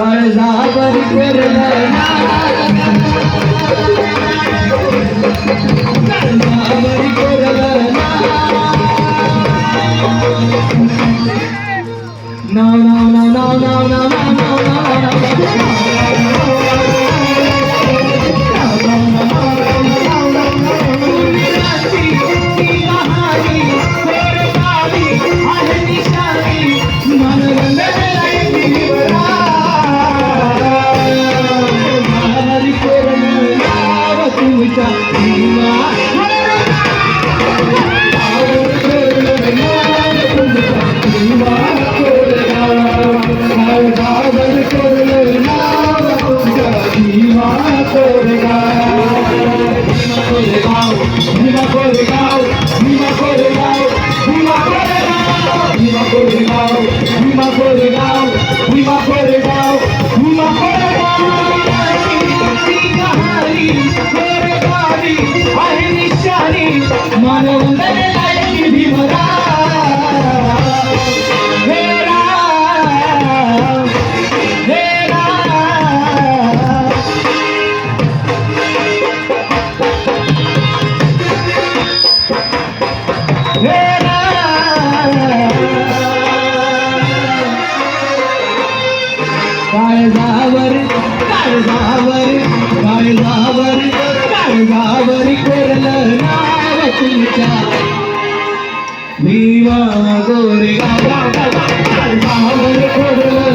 काळजावर फिरलं দাও বিমা করে দাও বিমা করে দাও বিমা काळजावर काळजावर काळजावर काळजावर कोरलं नाव तुमच्या. भीमा गोरेगाव काळजावर कोरलं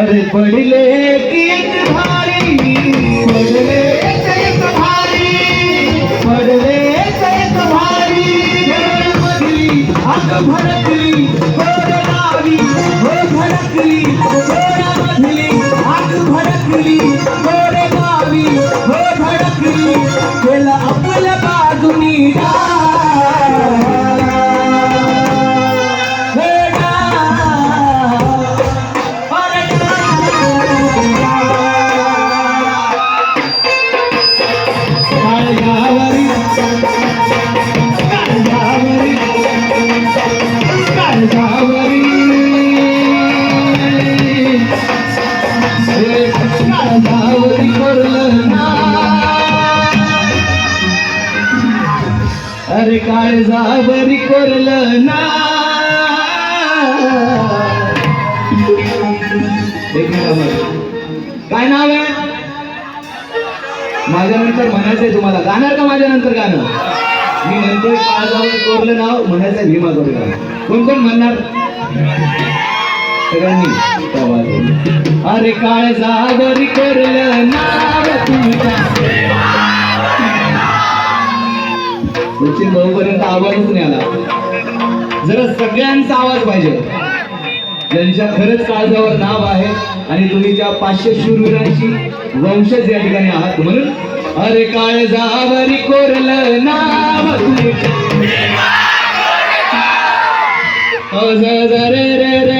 अरे पडले एक भारी पडले एक भारी पडले एक भारी घर मधली आग भडकली गोड लावी हो भडकली मधली आग भडकली। अरे काळजावरी कोरलं ना? काय नाव आहे? माझ्यानंतर म्हणायचंय तुम्हाला. गाणार का माझ्यानंतर गाणं? मी म्हणतोय काळजावर कोरलं नाव म्हणायचं भीमा कोरलं कोण कोण म्हणणार? सगळ्यांनी. त्या बाजूने. अरे काळजावर कोरलं नाव तुमच्या सचिन भाऊपर्यंत आवाजच नाही आला. जरा सगळ्यांचा आवाज पाहिजे. ज्यांच्या खरंच काळजावर नाव आहे आणि तुम्ही त्या पाचशे शूरवीरांची वंशज या ठिकाणी आहात म्हणून अरे काळ जावरी कोरलं नाव तुमच्या रे, रे,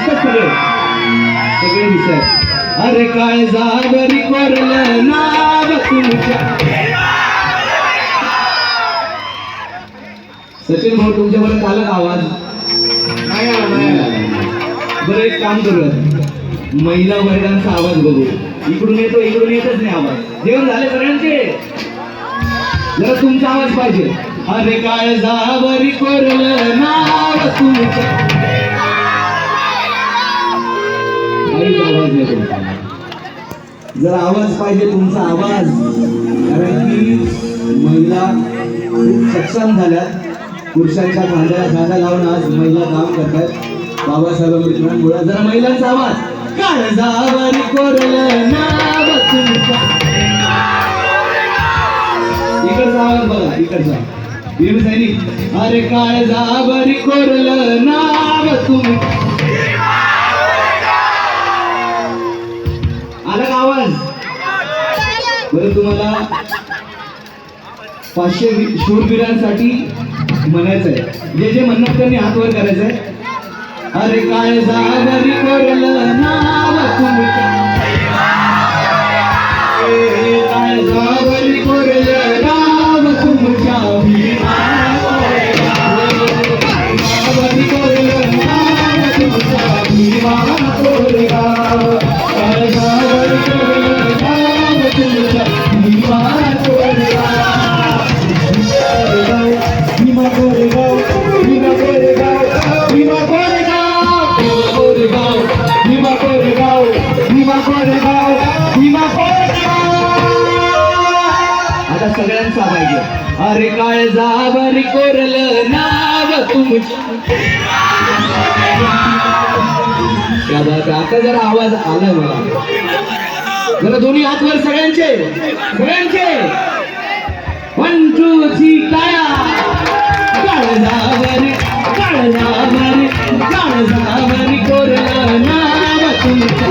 दिसत सगळे सगळे दिसत अरे कोरलं नाव तुमच्या. सचिन भाऊ तुमच्यापर्यंत आला का आवाज? नाही आला. बरं एक काम करूया महिला वर्गांचा आवाज बघू. इकडून येतो इकडून येतच नाही आवाज. जेवण झाले सगळ्यांचे? जरा तुमचा आवाज पाहिजे. अरे काळजावरी कोरलं नाव तुमचं काहीच आवाज जर आवाज पाहिजे तुमचा आवाज कारण की महिला खूप सक्षम झाल्यात पुरुषांच्या खांद्याला खांदा लावून आज महिला काम करतात. बाबासाहेब आंबेडकरांमुळे. जरा महिलांचा आवाज. काळजावरी कोरलं नाव इकडचा आवाज बघा इकडचा. भीम अरे काळजावरी कोरलं नाव तुम्ही आवाज. बरं तुम्हाला पाचशे शूरवीरांसाठी म्हणायचं आहे जे जे म्हणणार त्यांनी हात वर करायचं आहे अरे जागरी करलं नाव तुमच्या आता सगळ्यांचा पाहिजे. अरे काळजावरी कोरलं नाव तुमचं? क्या आता जरा आवाज आला मला. जरा दोन्ही हात वर सगळ्यांचे. सगळ्यांचे. वन टू थ्री टाळ्या काळजावरी काळजावरी काळजावरी कोरल नाव तुमचं.